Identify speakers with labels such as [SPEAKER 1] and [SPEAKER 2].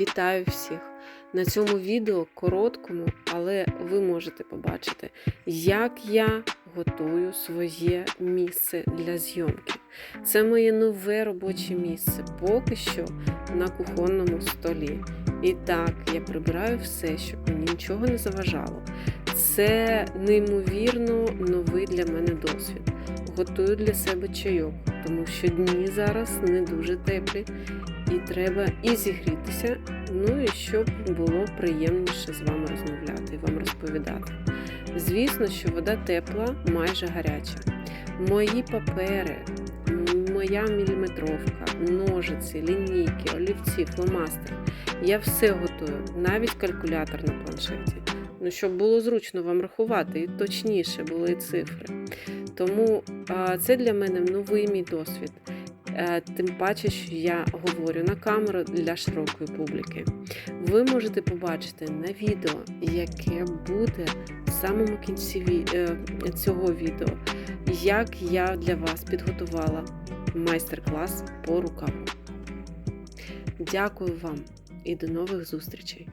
[SPEAKER 1] Вітаю всіх! На цьому відео короткому, але ви можете побачити, як я готую своє місце для зйомки. Це моє нове робоче місце, поки що на кухонному столі. І так, я прибираю все, щоб мені нічого не заважало. Це неймовірно новий для мене досвід. Готую для себе чайок, тому що дні зараз не дуже теплі, і треба і зігрітися, ну і щоб було приємніше з вами розмовляти і вам розповідати. Звісно, що вода тепла, майже гаряча. Мої папери, моя міліметровка, ножиці, лінійки, олівці, фломастери. Я все готую, навіть калькулятор на планшеті. Ну, щоб було зручно вам рахувати, і точніше були цифри. Тому а, це для мене новий мій досвід. Е, Тим паче, що я говорю на камеру для широкої публіки. Ви можете побачити на відео, яке буде в самому кінці е, цього відео, як я для вас підготувала майстер-клас по рукаву. Дякую вам і до нових зустрічей!